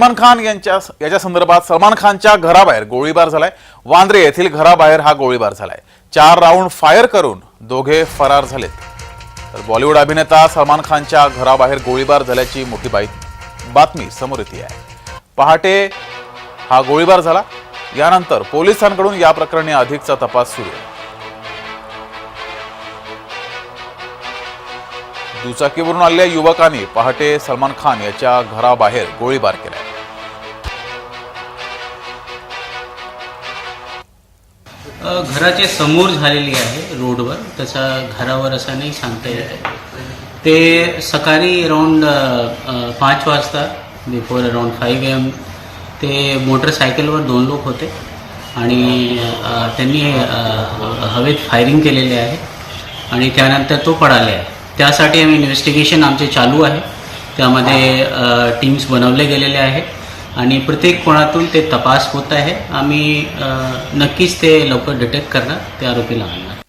सलमान खान यांच्या याच्या संदर्भात सलमान खानच्या घराबाहेर गोळीबार झालाय. वांद्रे येथील घराबाहेर हा गोळीबार झालाय. चार राऊंड फायर करून दोघे फरार झालेत. तर बॉलिवूड अभिनेता सलमान खानच्या घराबाहेर गोळीबार झाल्याची मोठी बाई- बातमी समोर येते आहे. पहाटे हा गोळीबार झाला. यानंतर पोलिसांकडून या प्रकरणी अधिकचा तपास सुरू आहे. दुचाकीवरून आलेल्या युवकांनी पहाटे सलमान खान याच्या घराबाहेर गोळीबार केलाय. घराच्या समोर झालेली आहे रोडवर. त्याचा घरावर असं नाही सांगता येत आहे. ते सकाळी अराऊंड पाच वाजता बिफोर अराऊंड फाईव्ह एम ते मोटरसायकलवर दोन लोक होते. आणि त्यांनी हवेत फायरिंग केलेले आहे. आणि त्यानंतर तो पडाले आहे. त्यासाठी आम्ही इन्व्हेस्टिगेशन आमचे चालू आहे. त्यामध्ये टीम्स बनवले गेलेले आहेत. आणि प्रत्येक कोणातून ते तपास होत आहे. आम्ही नक्कीच ते लवकर डिटेक्ट करणार ते आरोपीला आणणार.